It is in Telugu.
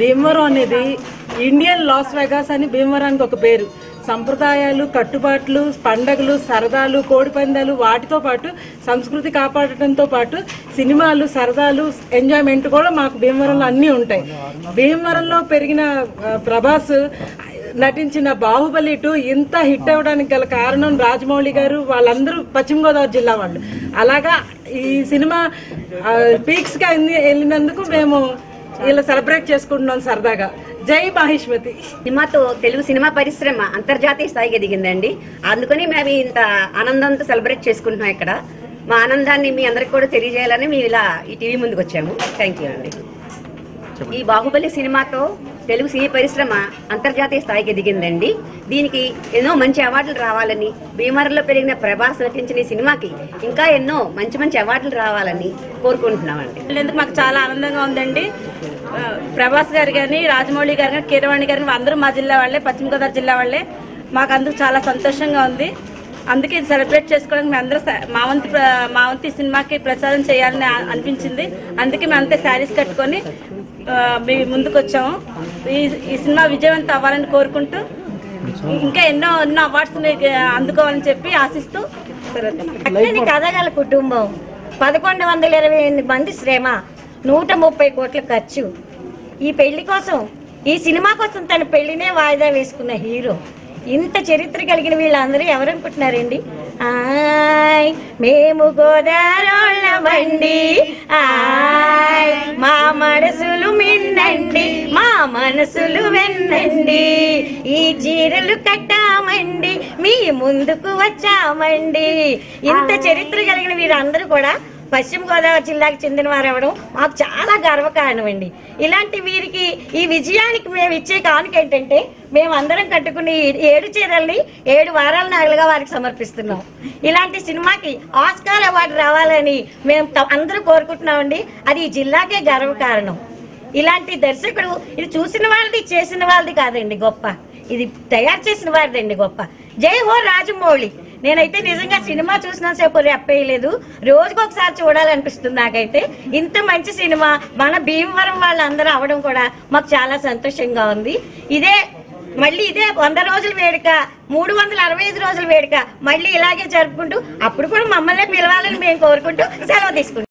భీమవరం అనేది ఇండియన్ లాస్ వెగాస్ అని భీమవరానికి ఒక పేరు. సంప్రదాయాలు కట్టుబాట్లు పండగలు సరదాలు కోడిపందాలు వాటితో పాటు సంస్కృతి కాపాడటంతో పాటు సినిమాలు సరదాలు ఎంజాయ్మెంట్ కూడా మాకు భీమవరంలో అన్నీ ఉంటాయి. భీమవరంలో పెరిగిన ప్రభాస్ నటించిన బాహుబలి టూ ఇంత హిట్ అవ్వడానికి గల కారణం రాజమౌళి గారు వాళ్ళందరూ పశ్చిమ గోదావరి జిల్లా వాళ్ళు. అలాగా ఈ సినిమా పీక్స్గా వెళ్ళినందుకు మేము ఇలా సెలబ్రేట్ చేసుకుంటున్నాం సరదాగా. జై మహేష్మతి. సినిమాతో తెలుగు సినిమా పరిశ్రమ అంతర్జాతీయ స్థాయికి ఎదిగిందండి. అందుకని మేము ఇంత ఆనందంతో సెలబ్రేట్ చేసుకుంటున్నాం ఇక్కడ. మా ఆనందాన్ని మీ అందరికి కూడా తెలియజేయాలని మేము ఇలా ఈ టీవీ ముందుకు వచ్చాము. థ్యాంక్ యూ అండి. ఈ బాహుబలి సినిమాతో తెలుగు సినీ పరిశ్రమ అంతర్జాతీయ స్థాయికి ఎదిగిందండి దీనికి ఎన్నో మంచి అవార్డులు రావాలని భీమవరంలో పెరిగిన ప్రభాస్ నటించిన ఈ సినిమాకి ఇంకా ఎన్నో మంచి మంచి అవార్డులు రావాలని కోరుకుంటున్నామండి. ఎందుకు మాకు చాలా ఆనందంగా ఉందండి. ప్రభాస్ గారు కానీ రాజమౌళి గారు కానీ కీరవాణి గారు కానీ అందరూ మా జిల్లా వాళ్ళే పశ్చిమ గోదావరి జిల్లా వాళ్ళే. మాకు అందరూ చాలా సంతోషంగా ఉంది. అందుకే సెలబ్రేట్ చేసుకోవడానికి మేము అందరూ స- మా వంతు ప్ర- మా వంతు ఈ సినిమాకి ప్రచారం చేయాలని అనిపించింది. అందుకే మేము అంతే శారీస్ కట్టుకొని ముందుకు వచ్చాము. ఈ ఈ సినిమా విజయవంతం అవ్వాలని కోరుకుంటూ ఇంకా ఎన్నో ఎన్నో అవార్డ్స్ అందుకోవాలని చెప్పి ఆశిస్తూ కథగల కుటుంబం. పదకొండు వందల ఇరవై ఎనిమిది మంది శ్రమ నూట ముప్పై కోట్ల ఖర్చు. ఈ పెళ్ళి కోసం ఈ సినిమా కోసం తన పెళ్ళినే వాయిదా వేసుకున్న హీరో. ఇంత చరిత్ర కలిగిన వీళ్ళందరూ ఎవరనుకుంటున్నారండి? ఆయ్ మేము గోదారోళ్ళమండి ఆయ్ మా మనసులు మిన్నండి మా మనసులు వెన్నండి. ఈ చీరలు కట్టామండి మీ ముందుకు వచ్చామండి. ఇంత చరిత్ర కలిగిన వీరందరూ కూడా పశ్చిమ గోదావరి జిల్లాకు చెందిన వారవడం మాకు చాలా గర్వకారణం అండి ఇలాంటి వీరికి ఈ విజయానికి మేము ఇచ్చే కానుక ఏంటంటే మేము అందరం కట్టుకుని ఏడు చీరల్ని ఏడు వారాల నగలుగా వారికి సమర్పిస్తున్నాం. ఇలాంటి సినిమాకి ఆస్కార్ అవార్డు రావాలని మేము అందరూ కోరుకుంటున్నామండి. అది ఈ జిల్లాకే గర్వకారణం. ఇలాంటి దర్శకుడు ఇది చూసిన వాళ్ళది చేసిన వాళ్ళది కాదండి గొప్ప. ఇది తయారు చేసిన వారిదండి గొప్ప. జై హో రాజమౌళి. నేనైతే నిజంగా సినిమా చూసిన సేపు రెప్పేయలేదు. రోజుకు ఒకసారి చూడాలనిపిస్తుంది నాకైతే. ఇంత మంచి సినిమా మన భీమవరం వాళ్ళందరూ అవడం కూడా మాకు చాలా సంతోషంగా ఉంది. ఇదే మళ్ళీ ఇదే వంద రోజుల వేడుక మూడు వందల అరవై ఐదు రోజుల వేడుక మళ్ళీ ఇలాగే జరుపుకుంటూ అప్పుడు కూడా మమ్మల్ని పిలవాలని మేము కోరుకుంటూ సెలవు తీసుకుంటాం